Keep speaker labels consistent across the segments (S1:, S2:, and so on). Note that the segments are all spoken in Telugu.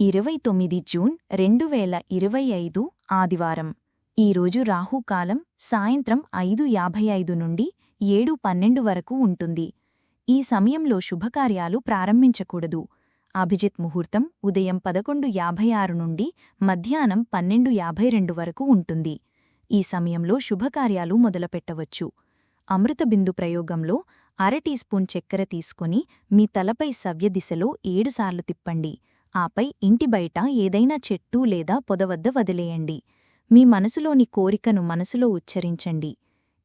S1: ఇరవై తొమ్మిది జూన్ రెండు వేల ఇరవై ఐదు ఆదివారం. ఈరోజు రాహుకాలం సాయంత్రం ఐదు యాభై ఐదు నుండి ఏడు పన్నెండు వరకు ఉంటుంది. ఈ సమయంలో శుభకార్యాలు ప్రారంభించకూడదు. అభిజిత్ ముహూర్తం ఉదయం పదకొండు యాభై ఆరు నుండి మధ్యాహ్నం పన్నెండు యాభై రెండు వరకు ఉంటుంది. ఈ సమయంలో శుభకార్యాలు మొదలుపెట్టవచ్చు. అమృతబిందు ప్రయోగంలో అర టీ స్పూన్ చక్కెర తీసుకుని మీ తలపై సవ్యదిశలో ఏడుసార్లు తిప్పండి. ఆపై ఇంటి బయట ఏదైనా చెట్టు లేదా పొదవద్ద వదిలేయండి. మీ మనసులోని కోరికను మనసులో ఉచ్చరించండి.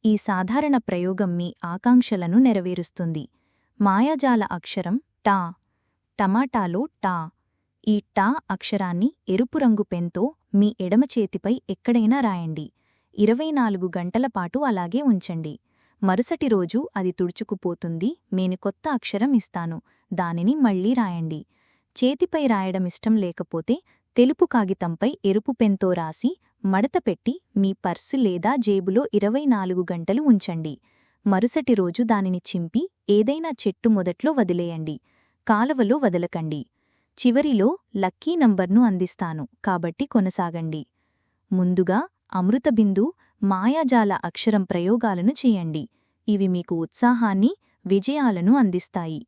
S1: ఈ సాధారణ ప్రయోగం మీ ఆకాంక్షలను నెరవేరుస్తుంది. మాయాజాల అక్షరం టా. టమాటాలో టా. ఈ టా అక్షరాన్ని ఎరుపు రంగు పెన్తో మీ ఎడమ చేతిపై ఎక్కడైనా రాయండి. ఇరవై నాలుగు గంటల పాటు అలాగే ఉంచండి. మరుసటి రోజు అది తుడుచుకుపోతుంది. నేను కొత్త అక్షరం ఇస్తాను. దానిని మళ్ళీ రాయండి. చేతిపై రాయడమిష్టం లేకపోతే తెలుపు కాగితంపై ఎరుపు పెన్తో రాసి మడతపెట్టి మీ పర్సు లేదా జేబులో ఇరవై నాలుగు గంటలు ఉంచండి. మరుసటి రోజు దానిని చింపి ఏదైనా చెట్టు మొదట్లో వదిలేయండి. కాలవలో వదలకండి. చివరిలో లక్కీ నంబర్ను అందిస్తాను కాబట్టి కొనసాగండి. ముందుగా అమృతబిందు మాయాజాల అక్షరం ప్రయోగాలను చేయండి. ఇవి మీకు ఉత్సాహాన్ని విజయాలను అందిస్తాయి.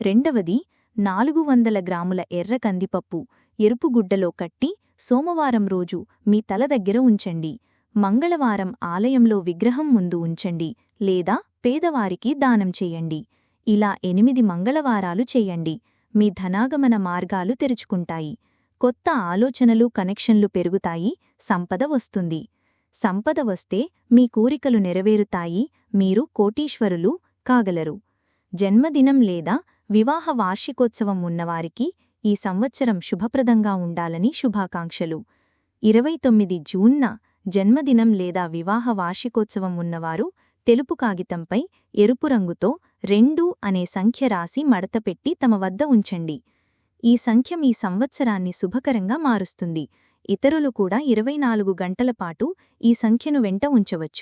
S1: రెండవది నాలుగు వందల గ్రాముల ఎర్ర కందిపప్పు ఎరుపు గుడ్డలో కట్టి సోమవారం రోజు మీ తల దగ్గర ఉంచండి. మంగళవారం ఆలయంలో విగ్రహం ముందు ఉంచండి లేదా పేదవారికి దానం చెయ్యండి ఇలా ఎనిమిది మంగళవారాలు చేయండి. మీ ధనాగమన మార్గాలు తెరుచుకుంటాయి. కొత్త ఆలోచనలు కనెక్షన్లు పెరుగుతాయి. సంపద వస్తుంది. సంపద వస్తే మీ కోరికలు నెరవేరుతాయి. మీరు కోటీశ్వరులు కాగలరు. జన్మదినం లేదా వివాహ వార్షికోత్సవం ఉన్నవారికి ఈ సంవత్సరం శుభప్రదంగా ఉండాలని శుభాకాంక్షలు. ఇరవై తొమ్మిది జూన్న జన్మదినం లేదా వివాహ వార్షికోత్సవం ఉన్నవారు తెలుపు కాగితంపై ఎరుపు రంగుతో రెండు అనే సంఖ్య రాసి మడతపెట్టి తమ వద్ద ఉంచండి. ఈ సంఖ్య మీ సంవత్సరాన్ని శుభకరంగా మారుస్తుంది. ఇతరులు కూడా ఇరవై నాలుగు గంటల పాటు ఈ సంఖ్యను వెంట ఉంచవచ్చు.